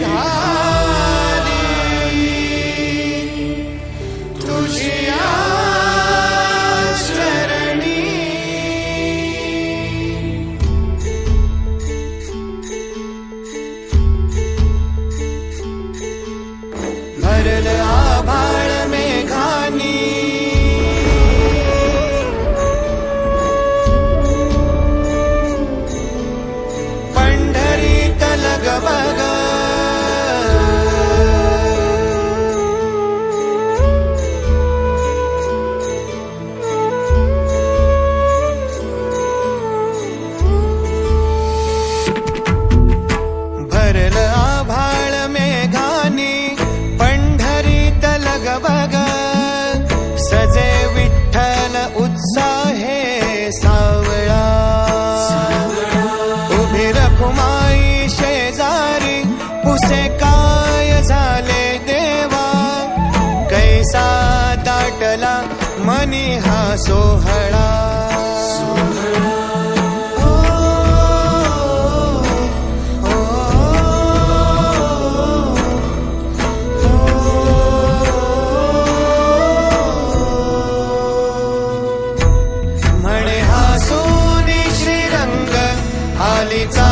Yeah. मनी हा सोहळा. म्हणे हा सोने श्रीरंग हालीचा